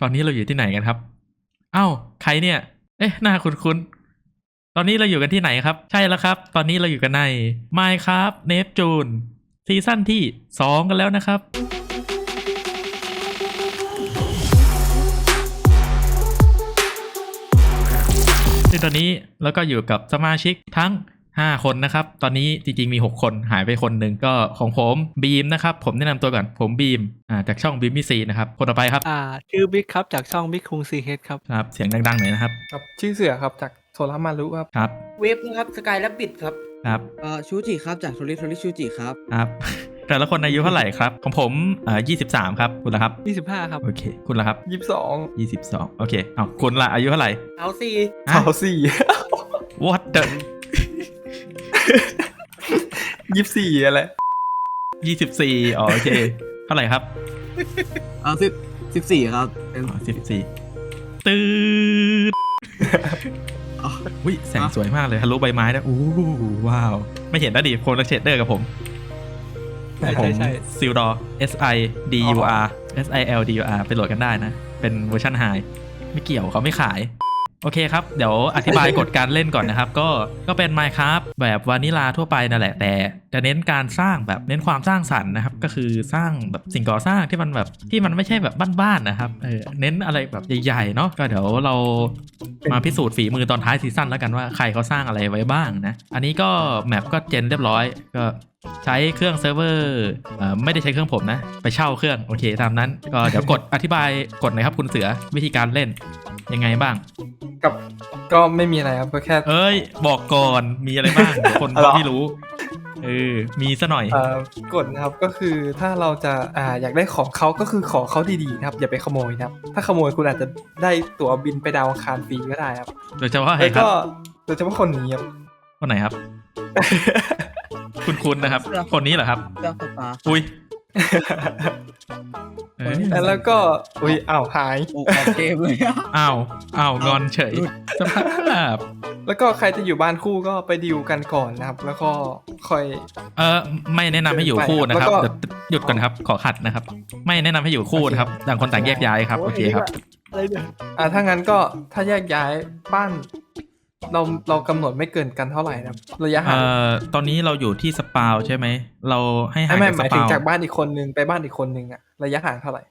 ตอนนี้เราอยู่ที่ไหนกันครับเอ้าใครเนี่ย เอ๊ะหน้าคุ้นๆตอนนี้เราอยู่กันที่ไหนครับ ใช่แล้วครับ ตอนนี้เราอยู่กันใน Minecraft Neptune ซีซั่นที่ 2 กันแล้วนะครับ ซึ่งตอนนี้เราก็อยู่กับสมาชิกทั้ง 5 คนนะครับ ตอนนี้จริงๆมี 6 คนหายไปคนหนึ่งก็ของผมบีมนะครับ ผมแนะนำตัวก่อน ผมบีมอ่าจากช่องบีมมิซีนะครับ คนต่อไปครับ อ่าชื่อบิ๊กครับจากช่องบิ๊กคุงซีเฮดครับ ครับ เสียงดังๆหน่อยนะครับ ครับชื่อเสือครับจากโทรมารุครับ ครับ เวฟนะครับสกายและบิดครับ ครับเอ่อชูจิครับจากโทริโทริชูจิครับ ครับแต่ละคนอายุเท่าไหร่ครับ ของผมเอ่อ23ครับ คุณละครับ25ครับ โอเค คุณละครับยี่สิบสอง22โอเคเอาคุณละอายุเท่าไหร่เอาสี่ฮะสาวสี่ What the ยี่สิบสี่อะไร24อ๋อโอเค เท่าไหร่ครับเอ่อสิบสิบสี่ครับเป็นอ๋อ14ตื่นอ๋ออุ้ยแสงสวยมากเลยฮัลโหลใบไม้นะอู้ว้าว ไม่เห็นนะดิโคนละเชดเดอร์กับผมใช่ผมใช่ใช่ซิลดอ S I D U R S I L D U R ไปโหลดกันได้นะ เป็นเวอร์ชันไฮไม่เกี่ยวเขาไม่ขาย โอเคครับ เดี๋ยวอธิบายกฎการเล่นก่อนนะครับ ก็ก็เป็น Minecraft แบบวานิลาทั่วไปนั่นแหละ แต่จะเน้นการสร้างแบบเน้นความสร้างสรรค์นะครับ ก็คือสร้างแบบสิ่งก่อสร้างที่มันแบบที่มันไม่ใช่แบบบ้านๆนะครับเออเน้นอะไรแบบใหญ่ๆเนาะก็เดี๋ยวเรามาพิสูจน์ฝีมือตอนท้ายซีซั่นแล้วกันว่าใครเขาสร้างอะไรไว้บ้างนะ อันนี้ก็แมปก็เจนเรียบร้อยก็ ใช้เครื่องเซิร์ฟเวอร์เอ่อไม่ได้ใช้เครื่องผมนะ ไปเช่าเครื่องโอเคตามนั้น ก็เดี๋ยวกดอธิบายกฎหน่อยครับคุณเสือวิธีการเล่นยังไงบ้าง กับก็ไม่มีอะไรครับก็แค่ เอ้ย บอกก่อนมีอะไรบ้างเดี๋ยวคนเหรอไม่รู้เออมีซะหน่อยเอ่อกฎนะครับก็คือถ้าเราจะอ่าอยากได้ของเขาก็คือขอเขาดีๆนะครับ อย่าไปขโมยนะครับ ถ้าขโมยคุณอาจจะได้ตั๋วบินไปดาวอังคารฟรีก็ได้ครับโดยเฉพาะใครแล้วครับก็โดยเฉพาะคนนี้ครับคนไหนครับ คุณคุณนะครับ คนนี้เหรอครับเจ้าสตาร์อุ้ยเอ้ยแล้วก็ อุ้ยอ้าวหายโอ้ออกเกมเลยอะอ้าวอ้าวงอนเฉยหลุดสภาพแล้วก็ใครจะอยู่บ้านคู่ก็ไปดิวกันก่อนนะครับ แล้วก็ค่อย เออไม่แนะนำให้อยู่คู่นะครับแล้วก็ เดี๋ยวหยุดก่อนครับ ขอขัดนะครับ ไม่แนะนำให้อยู่คู่นะครับต่างคนต่างแยกย้ายครับโอเคครับ อะไรเนี่ยอ่าถ้างั้นก็ถ้าแยกย้ายบ้าน เราเรากำหนดไม่เกินกันเท่าไหร่นะครับระยะห่าเอ่งอตอนนี้เราอยู่ที่สปาวใช่ไหม เราให้ห่างไม่จากหสมายถึปางวจากบ้านอีกคนนึงไปบ้านอีกคนนึงอะระยะห่างเท่าไหร่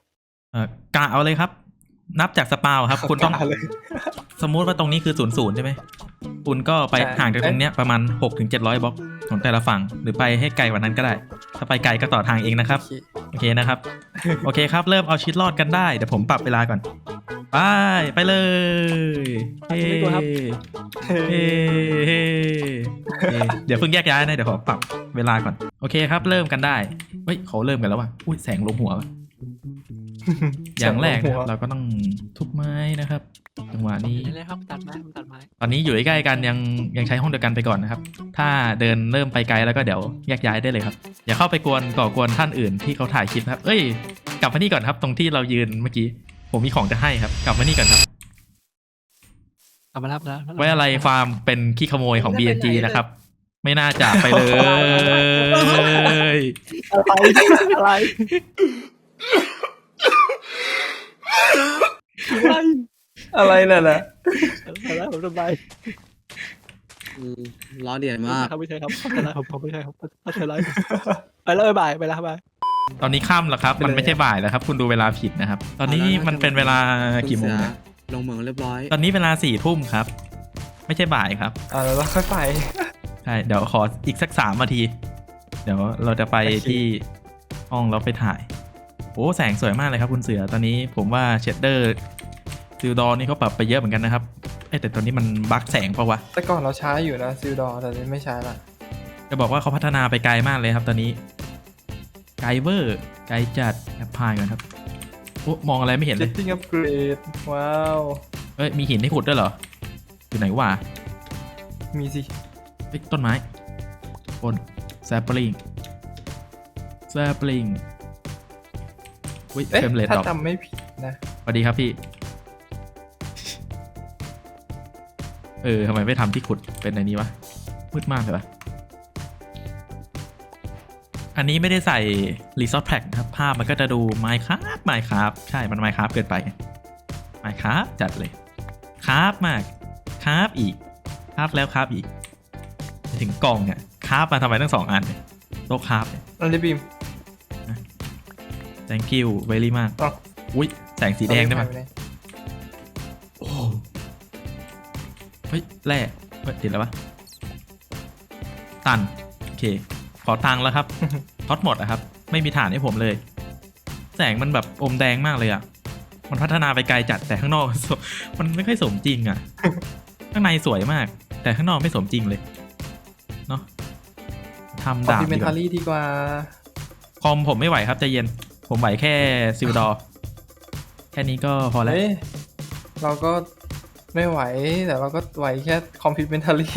เอ่อกะเอาเลยครับ นับจากสปาวครับ คุณต้องกะเลย สมมุติว่าตรงนี้คือศูนย์ศูนย์ใช่ไหมคุณก็ไปใช่ ห่างจากตรงเนี้ยประมาณ6กถึงเจ็ดร้อยบล็อกของแต่ละฝั่ง หรือไปให้ไกลกว่านั้นก็ได้ ถ้าไปไกลก็ต่อทางเองนะครับ โอเคโอเคนะครับ โอเคครับ เริ่มเอาชีวิตรอดกันได้ เดี๋ยวผมปรับเวลาก่อน ไปไปเลยเฮ้เฮ้เฮ้เฮ้เดี๋ยวเพิ่งแยกย้ายนะเดี๋ยวขอปรับเวลาก่อน โอเคครับ เริ่มกันได้ เฮ้ยเขาเริ่มกันแล้วว่ะอุ้ยแสงลงหัวว่ะอย่างแรกนะครับเราก็ต้องทุบไม้นะครับจังหวะนี้นี่เลยครับตัดไม้ผมตัดไม้ตอนนี้อยู่ใกล้ๆกันยังยังใช้ห้องเดียวกันไปก่อนนะครับ ถ้าเดินเริ่มไปไกลแล้วก็เดี๋ยวแยกย้ายได้เลยครับ อย่าเข้าไปกวนก่อกวนท่านอื่นที่เขาถ่ายคลิปนะครับ เอ้ย กลับมานี่ก่อนครับ ตรงที่เรายืนเมื่อกี้ ผมมีของจะให้ครับ กลับมานี่ก่อนครับกลับมารับแล้วไว้อะไรฟาร์มเป็นขี้ขโมยของ BNG นะครับ ไม่น่าจากไปเลย อะไรอะไรอะไรอะไรน่ะนะอะไรผมทำไมอืมล้อเดียนมากครับไม่ใช่ครับไม่ใช่ผมผมไม่ใช่ครับไม่ใช่ไรไปแล้วบ๊ายบายไปแล้วบาย ตอนนี้ค่ำแล้วครับ มันไม่ใช่บ่ายแล้วครับ คุณดูเวลาผิดนะครับ ตอนนี้มันเป็นเวลากี่โมงคุณเนี่ยเสือลงเหมืองเรียบร้อย ตอนนี้เวลาสี่ทุ่มครับ ไม่ใช่บ่ายครับอ่าแล้วเราค่อยไป ใช่เดี๋ยวขออีกสักสามนาที เดี๋ยวเราจะไปโอเคที่ห้องแล้วไปถ่าย โอ้แสงสวยมากเลยครับ คุณเสือ ตอนนี้ผมว่าเชดเดอร์ซิลดอนี่เขาปรับไปเยอะเหมือนกันนะครับเอ้ยแต่ตอนนี้มันบั๊กแสงปะวะ แต่ก่อนเราใช้อยู่นะซิลดอร์แต่นี้ไม่ใช้ละ จะบอกว่าเขาพัฒนาไปไกลมากเลยครับตอนนี้ ไกลเวอร์ไกลจัดแอปพลายก่อนครับโอ้มองอะไรไม่เห็นเจเลตย ติ้งอัปเกรดว้าว เอ้ย มีหินให้ขุดด้วยเหรอ อยู่ไหนวะมีสิ เอ้ยต้นไม้บนแซปปลิงแซปปลิงอุ้ยเอ๊ะ เฟรมเรทถ้าดรอปจำไม่ผิดนะ สวัสดีครับพี่ เออทำไมไม่ทำที่ขุดเป็นอันนี้วะมืดมากเลยปะ อันนี้ไม่ได้ใส่ Resource Pack นะครับ ภาพมันก็จะดู Minecraft Minecraft ใช่มัน Minecraft เกินไปมาครับจัดเลยครับมากครับอีกครับแล้วครับอีกไปถึงกล่องเนี่ยครับมาทำไมตั้งสองอันเนี่ยโต๊ะครับเนี่ยอันนี้บีม thank you very มากอ้าว อุ้ยแสงสีแดงได้ปะหายปหนโอ้เฮ้ยแร่เฮ้ยติดแล้วปะตัน โอเค ขอตังค์แล้วครับท็อตหมดอะครับ ไม่มีฐานให้ผมเลย แสงมันแบบอมแดงมากเลยอะมันพัฒนาไปไกลจัดแต่ข้างนอกสมันไม่ค่อยสมจริงอะข้างในสวยมาก แต่ข้างนอกไม่สมจริงเลยเนาะทำคอมดาบพิเมดีนกทาว่ารี่ดีกว่าคอมผมไม่ไหวครับใจเย็น ผมไหวแค่ซิลดอร์แค่นี้ก็พอแล้วเฮ้ยเราก็ ไม่ไหวแต่เราก็ไหวแค่คอมพิวเมนทารี่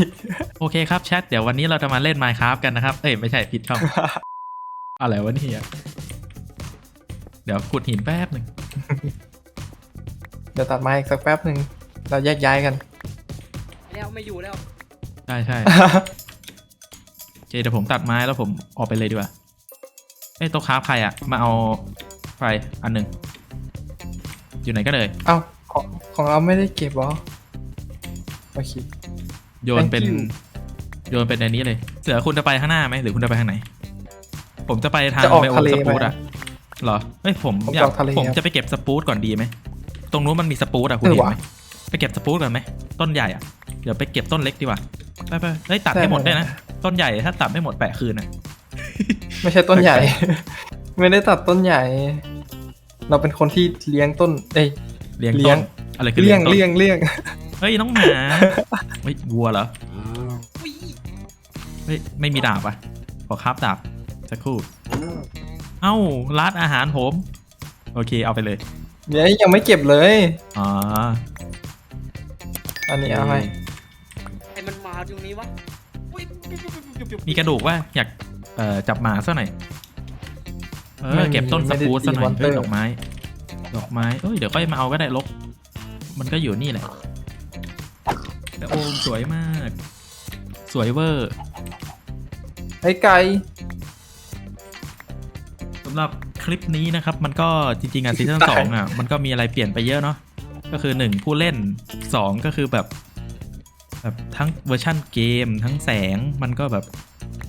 โอเคครับแชทเดี๋ยววันนี้เราจะมาเล่น Minecraft กันนะครับ เอ้ย ไม่ใช่ผิดช่อง อะไรวะเนี่ยเดี๋ยวขุดหินแป๊บหนึ่งเดี๋ยวตัดไม้อีกสักแป๊บหนึ่งเราแยกย้ายกัน แล้วไม่อยู่แล้วใช่ใช่โอเคเดี๋ยวผมตัดไม้แล้วผมออกไปเลยดีกว่าเอ้ยโต๊ะค้าฟใครอะมาเอาไฟอันหนึ่งอยู่ไหนก็เลย เอ้า ของของเราไม่ได้เก็บเหรอโอเค โยนเป็น Thank you โยนเป็นในนี้เลยเสือคุณจะไปข้างหน้าไหมหรือคุณจะไปทางไหน ผมจะไปทางจะออกไปโอทะเลสปูตไหมอะเหรอเฮ้ยผมผมอจะยากออกทะเลผมครับจะไปเก็บสปูตก่อนดีไหมตรงนู้นมันมีสปูตอะคุณเออเห็นว่ะไหมไปเก็บสปูตก่อนไหมต้นใหญ่อะเดี๋ยวไปเก็บต้นเล็กดีกว่าไปไปเฮ้ยตัดให้หมดด้วยนะต้นใหญ่ถ้าตัดไม่หมดแปะคืนอะไม่ใช่ต้นใหญ่ ไม่ได้ตัดต้นใหญ่ เราเป็นคนที่เลี้ยงต้น เอ้ย เลี้ยงเลี้ต้ยนงอะไรคือเลี้ยงต้นเลี้ยงเลี้ยงเฮ้ยน้องหมาเฮ้ยวัวเหรอเฮ้ยไม่มีดาบอะขอคราบดาบสักครู่เอ้าร้านอาหารผม โอเคเอาไปเลยเดี๋ยวยังไม่เก็บเลยอ๋ออันนี้เอาให้ไอ้มันมาตรงนี้วะอุ๊ยมีกระดูกว่าอยากเอ่อจับหมาซะหน่อยเอไม่อมีเก็บต้นสไม่ได้ปูตซะหน่อยตีเฮ้ย Monster ดอกไม้ ดอกไม้เอ้ยเดี๋ยวก็มาเอาก็ได้ลก มันก็อยู่นี่แหละ แต่โอมสวยมาก สวยเวอร์ไอ้ไก่สำหรับคลิปนี้นะครับ มันก็จริงๆอะซีซั่นได้สองอะ มันก็มีอะไรเปลี่ยนไปเยอะเนาะก็คือหนึ่งผู้เล่นสองก็คือแบบแบบทั้งเวอร์ชั่นเกม ทั้งแสงมันก็แบบ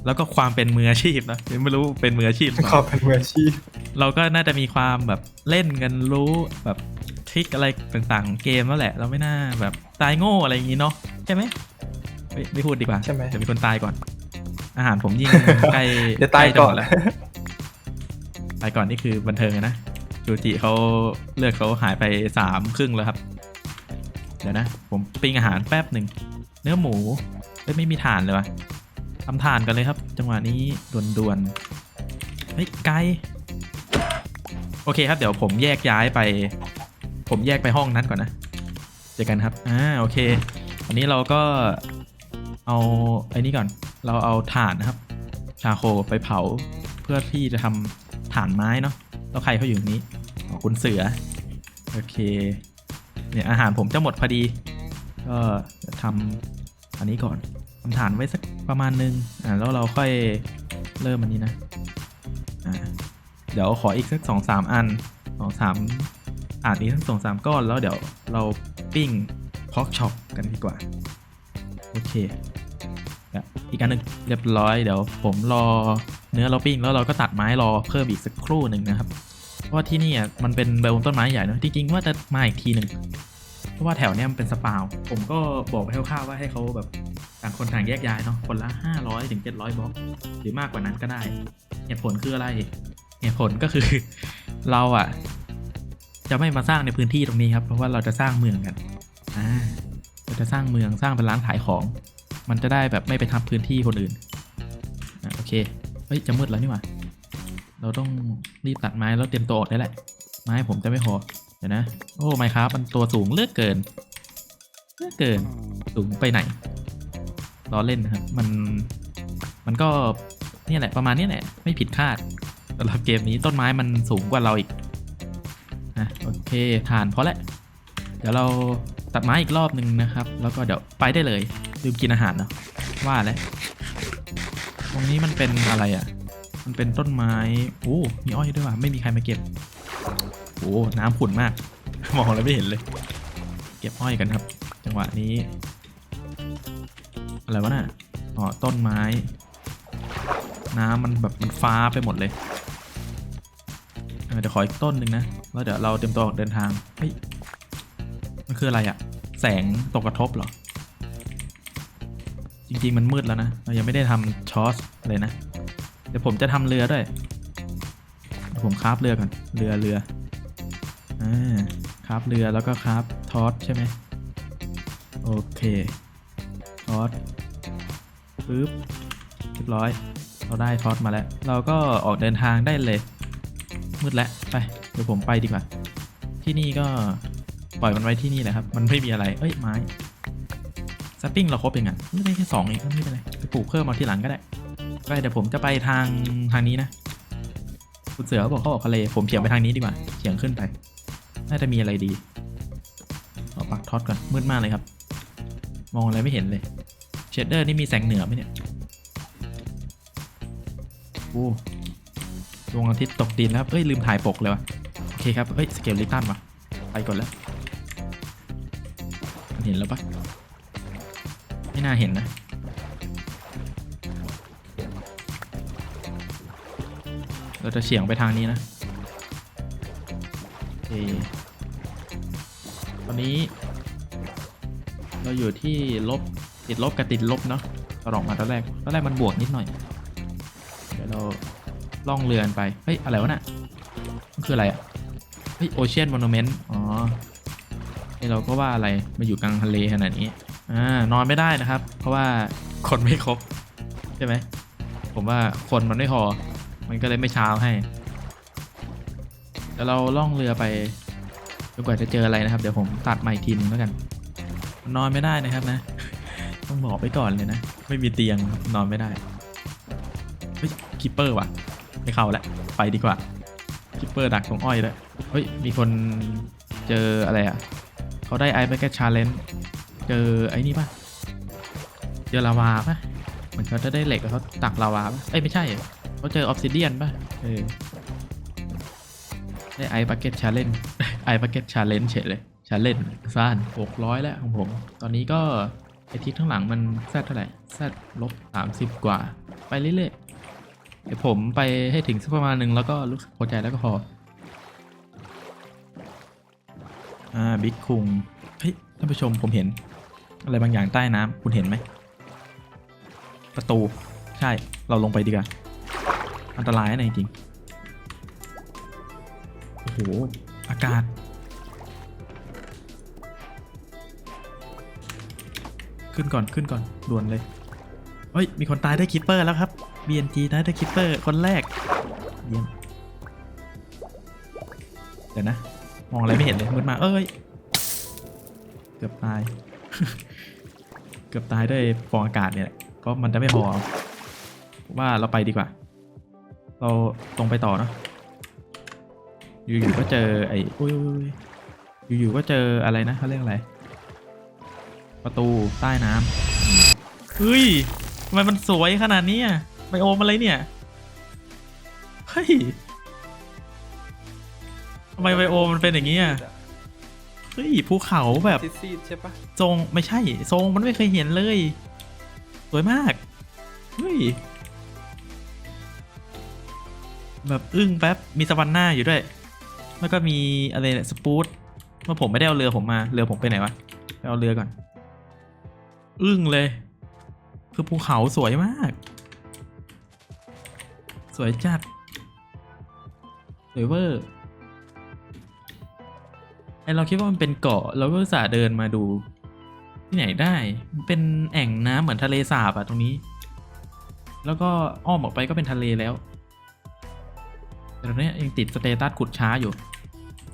แล้วก็ความเป็นมืออาชีพนะไม่รู้เป็นมืออาชีพหรือเปขอล่าเป็นมืออาชีพ เราก็น่าจะมีความแบบเล่นกันรู้แบบทริคอะไรต่างๆของเกมแล้วแหละ เราไม่น่าแบบตายโง่อะไรอย่างนี้เนาะใช่ไหมไม่ไม่พูดดีกว่าใช่ไหม เดี๋ยวมีคนตายก่อน อาหารผมยิ่งใกล้เดี๋ยวตายใล้จะก่อหมนดแล้ว ตายก่อนนี่คือบันเทิงอะนะจูจิเขาเลือดเขาหายไปสามครึ่งแล้วครับ เดี๋ยวนะ ผมปิ้งอาหารแป๊บหนึ่ง เนื้อหมูเอ้ยไม่มีถ่านเลยวะทำถ่านกันเลยครับ จังหวะนี้ด่วนๆเฮ้ยไกล โอเคครับ เดี๋ยวผมแยกย้ายไป ผมแยกไปห้องนั้นก่อนนะ เจอกันครับ อ่า โอเค อันนี้เราก็เอาไอ้นี่ก่อน เราเอาถ่านนะครับ ชาโคไปเผาเพื่อที่จะทำถ่านไม้เนาะ แล้วใครเขาอยู่ตรงนี้อ๋อคุณเสือ โอเค เนี่ยอาหารผมจะหมดพอดี ก็ทำอันนี้ก่อนทำฐานไว้สักประมาณนึง อ่าแล้วเราค่อยเริ่มอันนี้นะ เดี๋ยวขออีกสักสองสามอันสองสามอ่านอีกสักสองสามก้อนแล้วเดี๋ยวเราปิ้งพอกช็อปกันดีกว่า โอเคอะอีกอันหนึ่งเรียบร้อยเดี๋ยวผมรอเนื้อเราปิ้งแล้วเราก็ตัดไม้รอเพิ่มอีกสักครู่หนึ่งนะครับ เพราะว่าที่นี่อะมันเป็นไบอมต้นไม้ใหญ่เนอะจริงๆว่าจะมาอีกทีหนึ่งเพราะว่าแถวเนี้ยมันเป็นสปาวผมก็บอกคร่าวๆว่าให้เขาแบบต่างคนต่างแยกย้ายเนาะคนละ 500ถึง700บล็อกหรือมากกว่านั้นก็ได้ เหตุผลคืออะไร เหตุผลก็คือเราอะ จะไม่มาสร้างในพื้นที่ตรงนี้ครับ เพราะว่าเราจะสร้างเมืองกันอ่าเราจะสร้างเมืองสร้างเป็นร้านขายของ มันจะได้แบบไม่ไปทับพื้นที่คนอื่นอะโอเคเฮ้ยจะมืดแล้วนี่หว่าเราต้องรีบตัดไม้แล้วเตรียมตัวออกได้แหละ ไม้ผมจะไม่พอเดี๋ยวนะ โอ้ไมครับมันตัวสูงเลือกเกินเลือกเกินสูงไปไหนล้อเล่นนะครับ มัน มันก็เนี่ยแหละประมาณนี้แหละ ไม่ผิดคาด สำหรับเกมนี้ต้นไม้มันสูงกว่าเราอีกนะโอเคฐานพอแล้วเดี๋ยวเราตัดไม้อีกรอบหนึ่งนะครับ แล้วก็เดี๋ยวไปได้เลยลืมกินอาหารเนาะว่าแล้วตรงนี้มันเป็นอะไรอะ มันเป็นต้นไม้โอ้มีอ้อยด้วยว่ะไม่มีใครมาเก็บโอ้น้ำขุ่นมาก มองแล้วไม่เห็นเลย เก็บอ้อยกันครับ จังหวะนี้อะไรวะน่ะอ๋อต้นไม้ น้ำมันแบบมันฟ้าไปหมดเลย เดี๋ยวขออีกต้นหนึ่งนะ แล้วเดี๋ยวเราเตรียมตัวออกเดินทาง เฮ้ย มันคืออะไรอะแสงตกกระทบเหรอ จริงๆมันมืดแล้วนะ เรายังไม่ได้ทำชอสเลยนะ เดี๋ยวผมจะทำเรือด้วยเดี๋ยวผมคราฟเรือก่อน เรือเรืออ่าคราฟเรือแล้วก็คราฟทอสใช่ไหมโอเคทอสปึ๊บเรียบร้อย เราได้ทอสมาแล้ว เราก็ออกเดินทางได้เลย มืดแล้วไปเดี๋ยวผมไปดีกว่า ที่นี่ก็ปล่อยมันไว้ที่นี่แหละครับ มันไม่มีอะไรเอ้ยไม้สปปิ้งเราครบยังไงไม่ได้แค่สองเองก็ไม่เป็นไรไปปลูกเพิ่มเอาทีหลังก็ได้ไปเดี๋ยวผมจะไปทางทางนี้นะคุณเสือบอกเขาออกทะเลผมเฉียงไปทางนี้ดีกว่าเฉียงขึ้นไป น่าจะมีอะไรดีเอาปักท็อตก่อนมืดมากเลยครับ มองอะไรไม่เห็นเลยเชดเดอร์นี่มีแสงเหนือไหมเนี่ยโอ้ ดวงอาทิตย์ตกดินแล้วครับ เอ้ยลืมถ่ายปกเลยวะโอเคครับ เอ้ยสเกลลิตันวะไปก่อนแล้วมันเห็นแล้วปะไม่น่าเห็นนะเราจะเฉียงไปทางนี้นะโอเคตอนนี้ เราอยู่ที่ลบติดลบกับติดลบเนาะตลอดมาตอนแรกตอนแรกมันบวกนิดหน่อย เดี๋ยวเรา ล่องเรือนไป เฮ้ย อะไรวะน่ะมันคืออะไรอะ เฮ้ยโอเชียนมอน u เมนต์อ๋อนี่เราก็ว่าอะไรมาอยู่กลางทะเลขนาดนี้อ่านอนไม่ได้นะครับ เพราะว่าคนไม่ครบ ใช่ไหม ผมว่าคนมันไม่พอ มันก็เลยไม่เช้าให้เดี๋ยวเราล่องเรือไปจนกว่าจะเจออะไรนะครับ เดี๋ยวผมตัดใหม่ทีนึงแล้วกัน นอนไม่ได้นะครับนะ ต้องบอกไปก่อนเลยนะ ไม่มีเตียงนอนไม่ได้ เฮ้ยคิปเปอร์ว่ะ ไม่เข้าแล้วไปดีกว่าคิปเปอร์ดักตรงอ้อยแล้วยเฮ้ยมีคนเจออะไรอะเขาได้ไอแบกเก็ตชาเลนจ์เจอไอ้นี่ป่ะเจอลาวาป่ะเหมือนเขาจะได้เหล็กแล้วเขาตักลาวาป่ะเอ้ยไม่ใช่เขาเจอออฟซิเดียนป่ะเออได้ไอซ์บักเก็ตชาเลนจ์ไอซ์บักเก็ตชาเลนจ์เฉยเลยชาเลนจ์ซ่านหกร้อยแล้วของผม ตอนนี้ก็ไอทิศข้างหลังมันแซดเท่าไหร่แซดลบสามสิบกว่า ไปเรื่อยๆ เดี๋ยวผมไปให้ถึงสักประมาณหนึ่งแล้วก็รู้สึกพอใจแล้วก็พอ อ่าบิ๊กคุง เฮ้ยท่านผู้ชมผมเห็น อะไรบางอย่างใต้น้ำคุณเห็นไหม ประตู ใช่เราลงไปดีกว่า อันตรายนะจริงโอ้โห อากาศขึ้นก่อนขึ้นก่อนด่วนเลย เฮ้ย มีคนตายด้วยคิปเปอร์แล้วครับ BNG ตายด้วยคิปเปอร์คนแรก เยี่ยม เดี๋ยวนะ มองอะไรไม่เห็นเลยมืดมาเอ้ย เกือบตาย เกือบตายด้วยฟองอากาศเนี่ยเพราะมันจะไม่พอว่าเราไปดีกว่า เราตรงไปต่อเนอะอยู่ๆก็เจอไอ้อุ้ยอยู่ๆก็เจออะไรนะเขาเรียกอะไร ประตูใต้น้ำเฮ้ยทำไมมันสวยขนาดนี้อะ ไบโอมอะไรเนี่ย เฮ้ยทำไมไบโอมมันเป็นอย่างนี้อะ เฮ้ยภูเขาแบบซีดๆใช่ปะทรงไม่ใช่ ทรงมันไม่เคยเห็นเลย สวยมาก เฮ้ย แบบอึ้งแป๊บ มีสวรรค์หน้าอยู่ด้วย แล้วก็มีอะไรเนี่ยสปูตเมื่อผมไม่ได้เอาเรือผมมา เรือผมไปไหนวะไปเอาเรือก่อน อึ้งเลย คือภูเขาสวยมาก สวยจัด สวยเวอร์ไอเราคิดว่ามันเป็นเกาะเราก็สาเดินมาดู ที่ไหนได้ มันเป็นแอ่งน้ำเหมือนทะเลสาบอะตรงนี้ แล้วก็อ้อมออกไปก็เป็นทะเลแล้ว แต่ตอนนี้ยังติดสเตตัสขุดช้าอยู่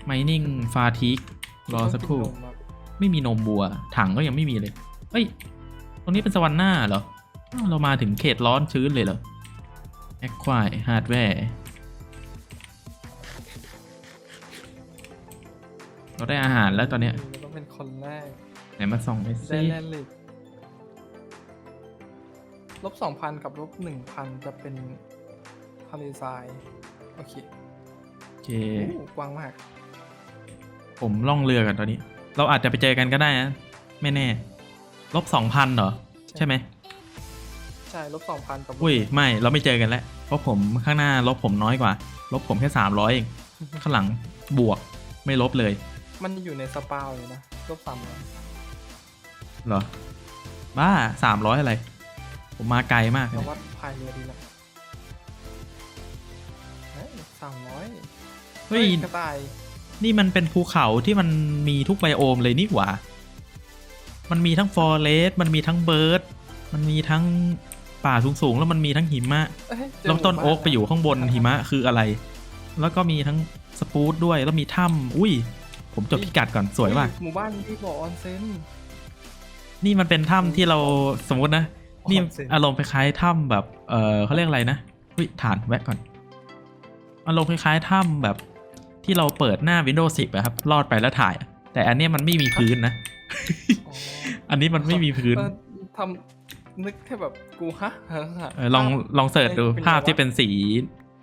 mining f a t i g รอสักครู่ ไม่มีนมบัว ถังก็ยังไม่มีเลย เฮ้ย ตรงนี้เป็นสวรรค์หน้าเหรอ เรามาถึงเขตร้อนชื้นเลยเหรอ แอคควายฮาร์ดแวร์เราได้อาหารแล้วตอนเนี้ยเราต้องเป็นคนแรกไหนมาส่องไปได้ซิแน่เลยลบสองพันกับลบหนึ่งพันจะเป็นทะเลทราย โอเคโอเค โอ้กว้างมาก ผมล่องเรือกันตอนนี้ เราอาจจะไปเจอกันก็ได้นะ ไม่แน่ ลบสองพันเหรอ ใช่ไหม ใช่ลบสองพันกับอุ้ยไม่เราไม่เจอกันแล้ว เพราะผมข้างหน้าลบผมน้อยกว่า ลบผมแค่สามร้อยเองข้างหลังบวกไม่ลบเลย มันอยู่ในสปาวเลยนะลบสามร้อยเหรอ บ้าสามร้อยอะไร ผมมาไกลมากเลเรายวัดพายเรือดีละสามร้อยเฮ้ย กระต่ายนี่มันเป็นภูเขาที่มันมีทุกไบโอมเลยนี่หว่า มันมีทั้งฟอเรสต์มันมีทั้งเบิร์ด มันมีทั้ง ป่าสูงๆ แล้วมันมีทั้งหิมะเอ้ยเจแล้วต้นหมู่โอ๊กบ้าไปอยู่ข้างบนหิมะคืออะไร แล้วก็มีทั้งสปูตด้วยแล้วมีถ้ำอุ้ย ผมจดพิกัดก่อนสวยว่ะหมู่บ้านที่บ่อออนเซ็นนี่มันเป็นถ้ำที่เราสมมตินะนี่ออนเซ็นอารมณ์คล้ายๆถ้ำแบบเออเขาเรียกอะไรนะอุ้ยฐานแวะก่อนอารมณ์คล้ายๆถ้ำแบบที่เราเปิดหน้า Windows 10อะครับลอดไปแล้วถ่ายอะแต่อันเนี้ยมันไม่มีพื้นนะอ๋ออันนี้มันไม่มีพื้นเออทำ นึกแค่แบบกูฮะเออลองลองเสิร์ชดูเป็นไงวะภาพที่เป็นสี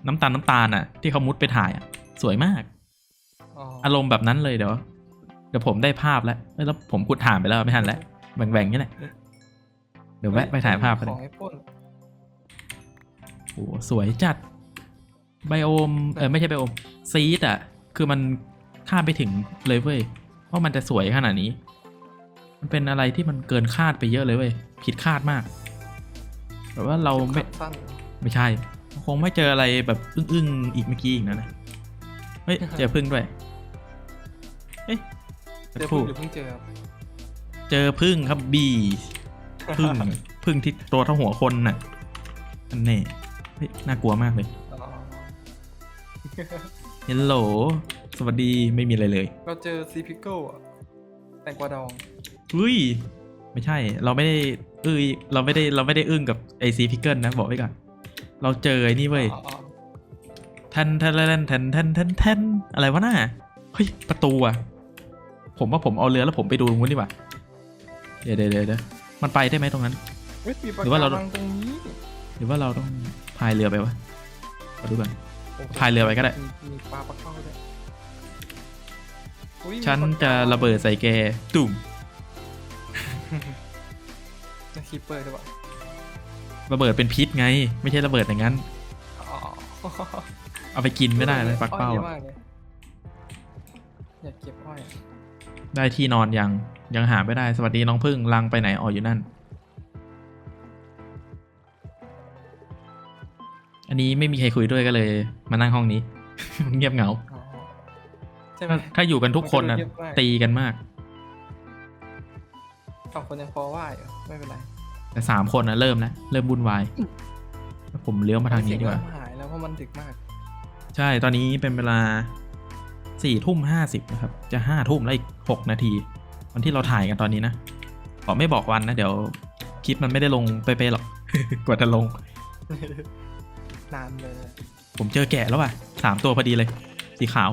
น้ำตาลน้ำตาลอะ ที่เขามุดไปถ่ายอะ สวยมากอ๋ออารมณ์แบบนั้นเลยเดี๋ยวเดี๋ยวผมได้ภาพแล้วเอ้ยแล้วผมขุดถ่านไปแล้วไม่ทันแล้วแบ่งๆนี่แหละเดี๋ยวแวะไปถ่ายภาพกันของไอ้ปล้นโอ้โหสวยจัดไบโอมเออไม่ใช่ไบโอมซีดอะ คือมันข้ามไปถึงเลยเว้ยว่ามันจะสวยขนาดนี้ มันเป็นอะไรที่มันเกินคาดไปเยอะเลยเว้ย ผิดคาดมาก แบบว่าเราไม่ขับสั้นไม่ใช่ คงไม่เจออะไรแบบอึ้งๆอีกเมื่อกี้อีกนะนะเฮ้ยเจอพึ่งด้วยเฮ้ยสักเดี๋ยวครู่เพิ่งเดี๋ยวเพิ่งเจอครับเจอพึ่งครับบีพึ่งพึ่งที่ตัวเท่าหัวคนน่ะอันแน่เฮ้ยน่ากลัวมากเลยอ๋อเฮลโหลสวัสดีไม่มีอะไรเลย เราเจอซีพิโก้อะแตงกวาดองอุ้ย ไม่ใช่ เราไม่ได้อึ้ยเราไม่ได้เราไม่ได้อึ้งกับไอซีพิกเกิลนะ บอกไว้ก่อน เราเจอไอ้นี่เว้ยอ๋ออ๋อแทนแทนแทนแทนแทนแทนแทนอะไรวะน่ะเฮ้ย ประตูอะผมว่าผมเอาเรือแล้วผมไปดูตรงนู้นดีกว่า เดี๋ยวเดี๋ยวเดี๋ยวเดี๋ยวมันไปได้ไหมตรงนั้นเฮ้ยมีปะหรือว่าเราการังตรงนี้ หรือว่าเราต้องพายเรือไปวะขอดูก่อนโอ้โหพายเรือไปก็ได้มีมีปลาปลาเข้าด้วยอุ๊ยมีฉันปลาจะระเบิดใส่แกตุ่ม จะคีเปอร์ด้วยปะระเบิดเป็นพิษไง ไม่ใช่ระเบิดอย่างนั้น อ๋อเอาไปกินไม่ได้เลยปักเป้า อ้อยอะเยอะมากเลยอยากเก็บอ้อยอะได้ที่นอนยังยังหาไม่ได้สวัสดีน้องพึ่งลังไปไหนอ๋ออยู่นั่น อันนี้ไม่มีใครคุยด้วยก็เลย มานั่งห้องนี้ เงียบเหงา อ๋อใช่ไหมถ้าถ้าอยู่กันทุกคนนะมันก็ดูเงียบมากตีกันมากส องคนยังพอว่าอยู่ไม่เป็นไรแต่สามคนนะเริ่มแล้วเริ่มวุ่นวายผมเลี้ยวมาทางนี้ดีกว่าเสียเริ่มหายแล้วเพราะมันดึกมาก ใช่ตอนนี้เป็นเวลาสี่ทุ่มห้าสิบนะครับ จะห้าทุ่มแล้วอีกหกนาทีวันที่เราถ่ายกันตอนนี้นะขอไม่บอกวันนะ เดี๋ยวคลิปมันไม่ได้ลงเป๊ะๆหรอกกว่าจะลงนานเลย ผมเจอแกะแล้วอะสามตัวพอดีเลย สีขาว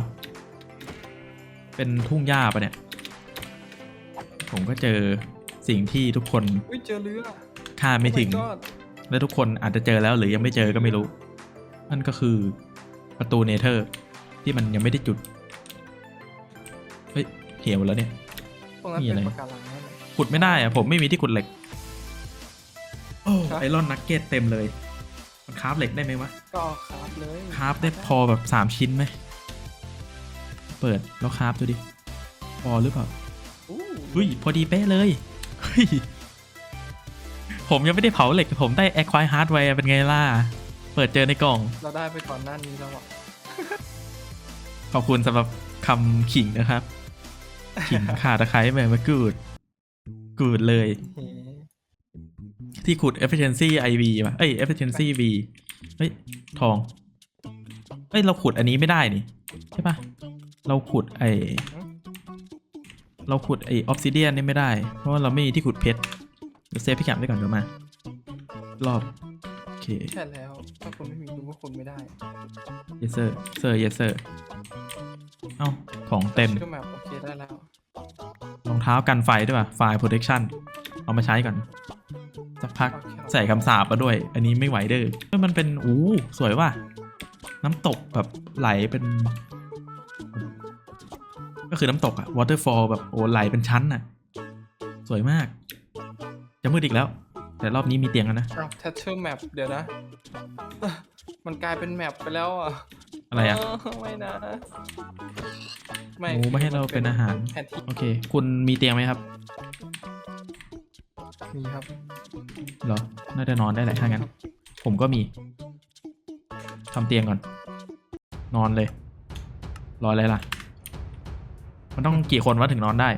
เป็นทุ่งหญ้าปะเนี่ย ผมก็เจอ สิ่งที่ทุกคนอุ้ยเจอเรือคาดไม่ถึง Oh my god และทุกคนอาจจะเจอแล้วหรือยังไม่เจอก็ไม่รู้ นั่นก็คือประตูเนเธอร์ ที่มันยังไม่ได้จุด เฮ้ยเหี่ยวแล้วเนี่ยตรงนั้นมีเป็อะไรนปะการังนั่นแหละขุดไม่ได้อะผมไม่มีที่ขุดเหล็ก โอ้ครับไอรอนนักเก็ตเต็มเลย มันคราฟเหล็กได้ไหมวะ ก็คราฟเลยคราฟได้พอแบบสามชิ้นไหม เปิดแล้วคราฟดูดิ พอหรือเปล่าอู้เฮ้ยพอดีเป๊ะเลย เฮ้ย ผมยังไม่ได้เผาเหล็ก ผมได้แอคควายฮาร์ดแวร์เป็นไงล่ะ เปิดเจอในกล่อง เราได้ไปก่อนหน้านี้แล้วอะขอบคุณสำหรับคำขิงนะครับ ขิงขาตะไคร้แบบมากูด กูดเลยเฮ้ที่ขุด efficiency IV ป่ะเอ้ย efficiency V เฮ้ย ทอง เอ้ย เราขุดอันนี้ไม่ได้นี่ ใช่ปะเราขุดไอ เราขุดไอออฟซิเดียนนี่ไม่ได้ เพราะว่าเราไม่มีที่ขุดเพชรเดี๋ยวเซฟพี่แคมไว้ก่อนเดี๋ยวมา รอบ โอเคใช่แล้ว ถ้าคุณไม่มีดูว่าคุณไม่ได้ yes sir sir yes sir เอ้า ของเต็มชื่อแมปโอเคได้แล้ว รองเท้ากันไฟด้วยป่ะไฟ protection เอามาใช้ก่อนสักพักโอเคใส่คำสาปมาด้วย อันนี้ไม่ไหวเด้อเฮ้ยมันเป็น อู้ สวยว่ะ น้ำตกแบบไหลเป็นเอ ก็คือน้ำตกอะ waterfall แบบโอ้ไหลเป็นชั้นอะสวยมาก จะมืดอีกแล้ว แต่รอบนี้มีเตียงแล้วนะอ้าว texture map เดี๋ยวนะ มันกลายเป็นแมปไปแล้วอะอะไรอะไม่นะหมูไม่ให้เราเป็นอาหาร แผนที่โอเค คุณมีเตียงไหมครับมีครับเหรอ น่าจะนอนได้แหละถ้างั้น ผมก็มีทำเตียงก่อน นอนเลย รออะไรล่ะ มันต้องกี่คนวะถึงนอนได้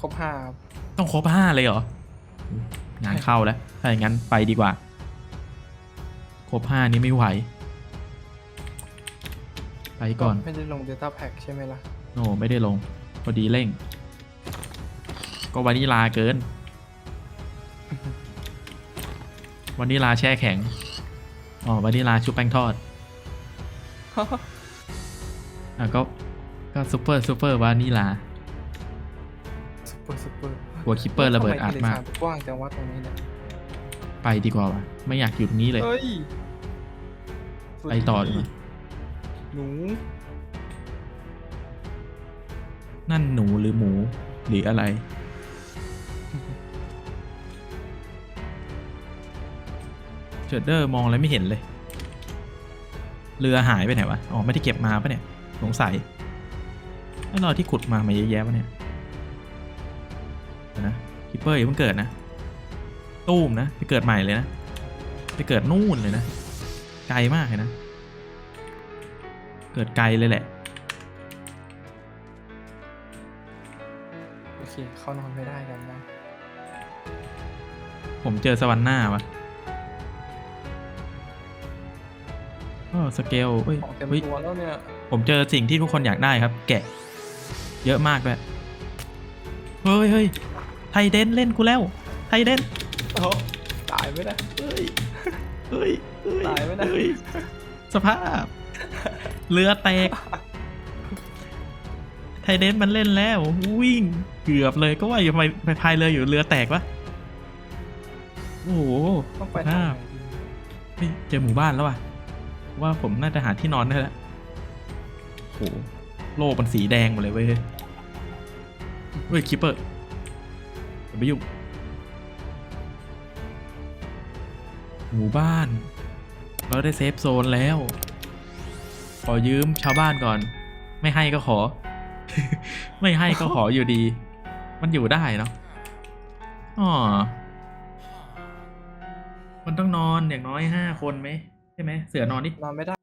ครบห้าครับต้องครบห้าเลยเหรอ งานเข้าแล้ว ถ้าอย่างนั้นไปดีกว่า ครบห้านี้ไม่ไหว ไปก่อน ไม่ได้ลง data pack ใช่ไหมล่ะ โนไม่ได้ลง พอดีเร่ง ก็วานิลาเกินวานิลาแช่แข็ง อ๋อวานิลาชุบแป้งทอด อะก็ ก็ซูเปอร์ซูเปอร์วานิลา ซุปเปอร์ซุปเปอร์หัวคิปเปอร์ระเบิดอัดมากกว้างจังว่าตรงนี้เนี่ยไปดีกว่าวะไม่อยากอยู่ตรงนี้เลย เฮ้ยไปต่อดีกว่าหนูนั่นหนูหรือหมู หรืออะไรเชดเดอร์มองอะไรไม่เห็นเลย เรือหายไปไหนวะ อ๋อ ไม่ได้เก็บมาปะเนี่ย สงสัย แล้วเราที่ขุดมามาเยอะแยะปะเนี่ยเดี๋ยวนะคิปเปอร์อย่าเพิ่งเกิดนะตู้มนะไปเกิดใหม่เลยนะไปเกิดนู่นเลยนะ ไกลมากเลยนะ เกิดไกลเลยแหละโอเคเข้านอนไม่ได้กันนะผมเจอสวรรค์หน้าวะก็สเกลเฮ้ยของเต็มเฮ้ยตัวแล้วเนี่ยผมเจอสิ่งที่ทุกคนอยากได้ครับ แกะ เยอะมากด้วยเฮ้ยเฮ้ยไทเดนเล่นกูแล้วไทเดนโอ้ตายไม่ได้เฮ้ยเฮ้ยเฮ้ตายไม่ได้เฮ้สภาพ เรือแตก ไทเดนมันเล่นแล้ว วิ่งเกือบเลยก็ว่าอย่าไปไปพายเรืออยู่เรือแตกวะโอ้โหต้องไปทางไหนดีเฮ้ยเจอหมู่บ้านแล้วว่ะว่าผมน่าจะหาที่นอนได้แล้วโห โลกมันสีแดงหมดเลยเว้ยเฮ้ยคิปเปอร์อย่าไปยุ่งหมู่บ้าน เราได้เซฟโซนแล้ว ขอยืมชาวบ้านก่อน ไม่ให้ก็ขอ ไม่ให้ก็ขออยู่ดี มันอยู่ได้เนาะอ๋อมันต้องนอนอย่างน้อยห้าคนไหมใช่ไหมเสือนอนดิ นอนไม่ได้